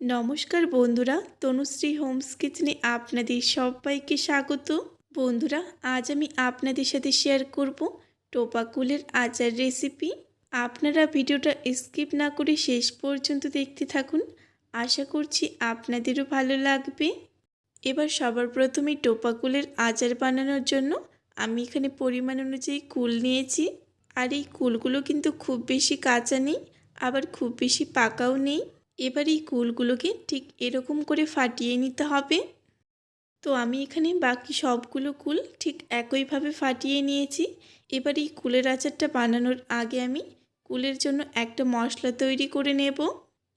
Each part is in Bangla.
নমস্কার বন্ধুরা, তনুশ্রী হোমস কিচেনে আপনাদের সবাইকে স্বাগত। বন্ধুরা, আজ আমি আপনাদের সাথে শেয়ার করব টোপা কুলের আচার রেসিপি। আপনারা ভিডিওটা স্কিপ না করে শেষ পর্যন্ত দেখতে থাকুন। আশা করছি আপনাদেরও ভালো লাগবে। এবার সবার প্রথমে টোপা কুলের আচার বানানোর জন্য আমি এখানে পরিমাণ অনুযায়ী কুল নিয়েছি। আর এই কুলগুলো কিন্তু খুব বেশি কাঁচা নেই, আবার খুব বেশি পাকাও নেই। এবার এই কুলগুলোকে ঠিক এরকম করে ফাটিয়ে নিতে হবে। তো আমি এখানে বাকি সবগুলো কুল ঠিক একইভাবে ফাটিয়ে নিয়েছি। এবার এই কুলের আচারটা বানানোর আগে আমি কুলের জন্য একটা মশলা তৈরি করে নেব।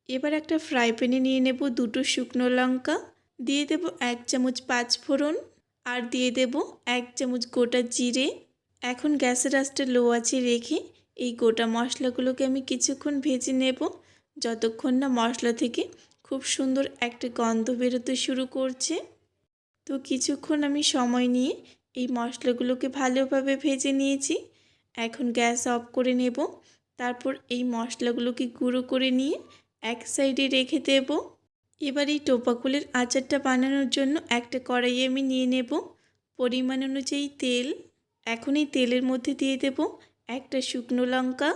এবার একটা ফ্রাই প্যানে নিয়ে নেব দুটো শুকনো লঙ্কা, দিয়ে দেব এক চামচ পাঁচ ফোড়ন আর দিয়ে দেব এক চামচ গোটা জিরে। এখন গ্যাসের আঁচটা লো আছে রেখে এই গোটা মশলাগুলোকে আমি কিছুক্ষণ ভেজে নেব। যতক্ষণ না মশলা থেকে খুব সুন্দর একটা গন্ধ বেরোতে শুরু করছে, তো কিছুক্ষণ আমি সময় নিয়ে এই মশলাগুলোকে ভালোভাবে ভেজে নিয়েছি। এখন গ্যাস অফ করে নেব, তারপর এই মশলাগুলোকে গুঁড়ো করে নিয়ে এক সাইডে রেখে দেব। এবার এই টোপাকুলের আচারটা বানানোর জন্য একটা কড়াই আমি নিয়ে নেব। পরিমাণ অনুযায়ী তেল, এখন এই তেলের মধ্যে দিয়ে দেব একটা শুকনো লঙ্কা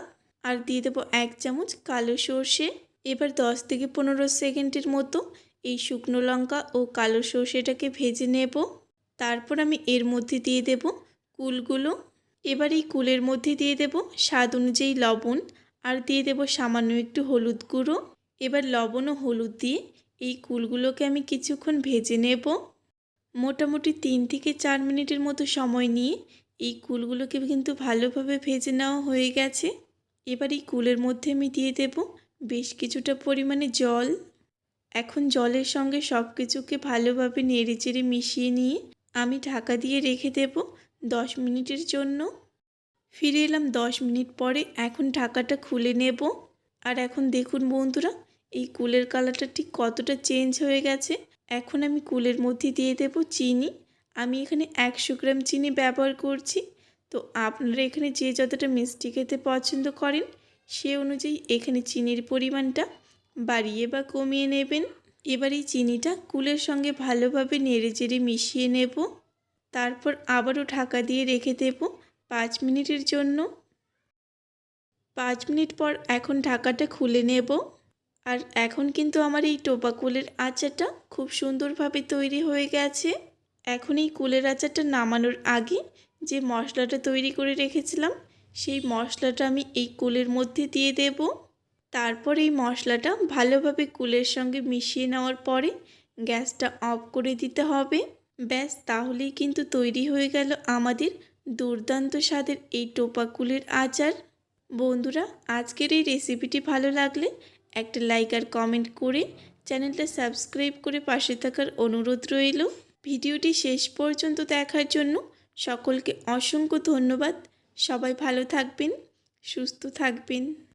আর দিয়ে দেবো এক চামচ কালো সর্ষে। এবার দশ থেকে পনেরো সেকেন্ডের মতো এই শুকনো লঙ্কা ও কালো সর্ষেটাকে ভেজে নেব। তারপর আমি এর মধ্যে দিয়ে দেব কুলগুলো। এবার এই কুলের মধ্যে দিয়ে দেব স্বাদ অনুযায়ী লবণ আর দিয়ে দেব সামান্য একটু হলুদ গুঁড়ো। এবার লবণ ও হলুদ দিয়ে এই কুলগুলোকে আমি কিছুক্ষণ ভেজে নেব। মোটামুটি তিন থেকে চার মিনিটের মতো সময় নিয়ে এই কুলগুলোকে কিন্তু ভালোভাবে ভেজে নেওয়া হয়ে গেছে। এবার এই কুলের মধ্যে আমি দিয়ে দেব। বেশ কিছুটা পরিমাণে জল। এখন জলের সঙ্গে সব কিছুকে ভালোভাবে নেড়ে চেড়ে মিশিয়ে নিয়ে আমি ঢাকা দিয়ে রেখে দেব দশ মিনিটের জন্য। ফিরে এলাম দশ মিনিট পরে, এখন ঢাকাটা খুলে নেব। আর এখন দেখুন বন্ধুরা, এই কুলের কালারটা ঠিক কতটা চেঞ্জ হয়ে গেছে। এখন আমি কুলের মধ্যে দিয়ে দেব চিনি। আমি এখানে একশো গ্রাম চিনি ব্যবহার করছি। তো আপনারা এখানে যে যতটা মিষ্টি খেতে পছন্দ করেন, সে অনুযায়ী এখানে চিনির পরিমাণটা বাড়িয়ে বা কমিয়ে নেবেন। এবার এই চিনিটা কুলের সঙ্গে ভালোভাবে নেড়ে চেড়ে মিশিয়ে নেব। তারপর আবারও ঢাকা দিয়ে রেখে দেব পাঁচ মিনিটের জন্য। পাঁচ মিনিট পর এখন ঢাকাটা খুলে নেব। আর এখন কিন্তু আমার এই টোপা কুলের আচারটা খুব সুন্দরভাবে তৈরি হয়ে গেছে। এখন এই কুলের আচারটা নামানোর আগে যে মশলাটা তৈরি করে রেখেছিলাম, সেই মশলাটা আমি এই কুলের মধ্যে দিয়ে দেব। তারপর এই মশলাটা ভালোভাবে কুলের সঙ্গে মিশিয়ে নেওয়ার পরে গ্যাসটা অফ করে দিতে হবে। ব্যাস, তাহলেই কিন্তু তৈরি হয়ে গেল আমাদের দুর্দান্ত স্বাদের এই টোপা কুলের আচার। বন্ধুরা, আজকের এই রেসিপিটি ভালো লাগলে একটা লাইক আর কমেন্ট করে চ্যানেলটা সাবস্ক্রাইব করে পাশে থাকার অনুরোধ রইল। ভিডিওটি শেষ পর্যন্ত দেখার জন্য সকলকে অসংখ্য ধন্যবাদ। সবাই ভালো থাকবেন সুস্থ থাকবেন।